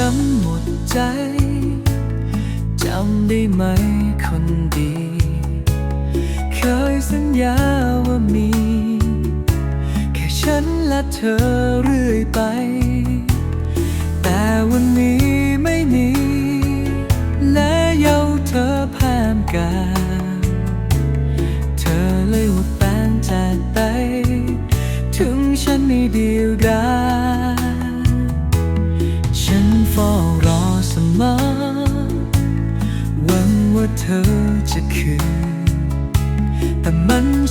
ช้ำหมดใจ จำได้ไหมคนดี เคยสัญญาว่ามี แค่ฉันและเธอเรื่อยไป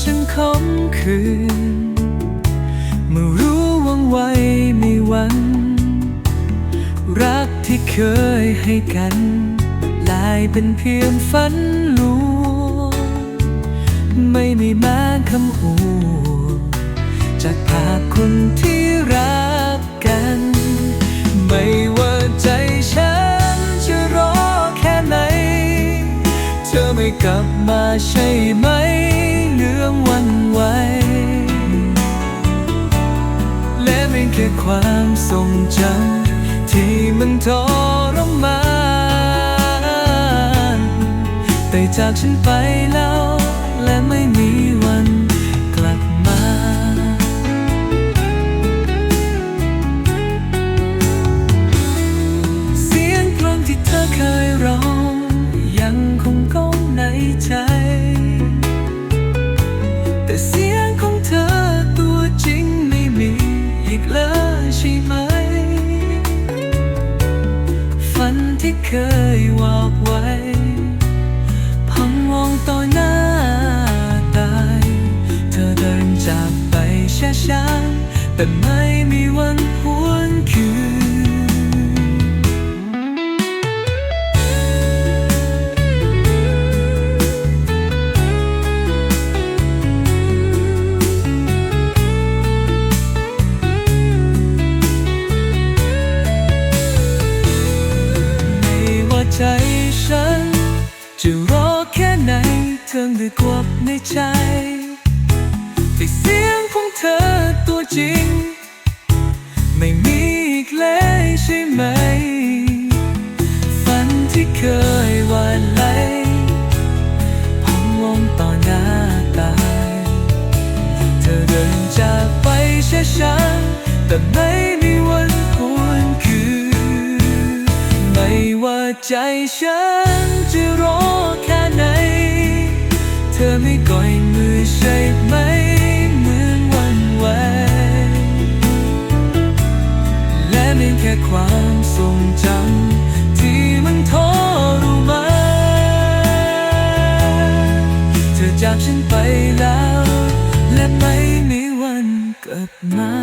มันช่างคมคืน เมื่อรู้วังไว้ไม่วัน รักที่เคยให้กัน ลายเป็นเพียงฝันลวงไม่มีแม้คำอวดจากปากคนที่รักกัน ไม่ว่าใจฉันจะรอแค่ไหน เธอไม่กลับมาใช่ไหม รื่องวันไหวและไม่แค่ความทรงจำที่มันทรมานแต่จากฉันไปแล้วและไม่มี แต่ไม่มีวันหวนคืน ไม่ว่าใจฉัน จะรอแค่ไหนเธอได้กวับในใจแต่เสียงของ เธอตัวจริง ไม่มีอีกเลยใช่ไหม ฝันที่เคยวานไหลผมมองต่อหน้าตายเธอเดินจากไปช้าๆแต่ไม่มีวันหวนคืนไม่ว่าใจฉันจะรอแค่ไหน เธอไม่ก่ และไม่แค่ความทรงจำที่มันทรมานเธอจากฉันไปแล้ว และไม่มีวันกลับมา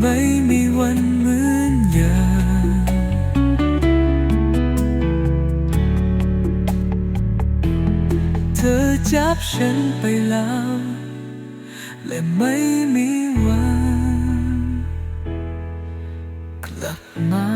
ไม่มีวันเหมือนอย่างเธอจับฉันไปแล้ว และไม่มีวันกลับมา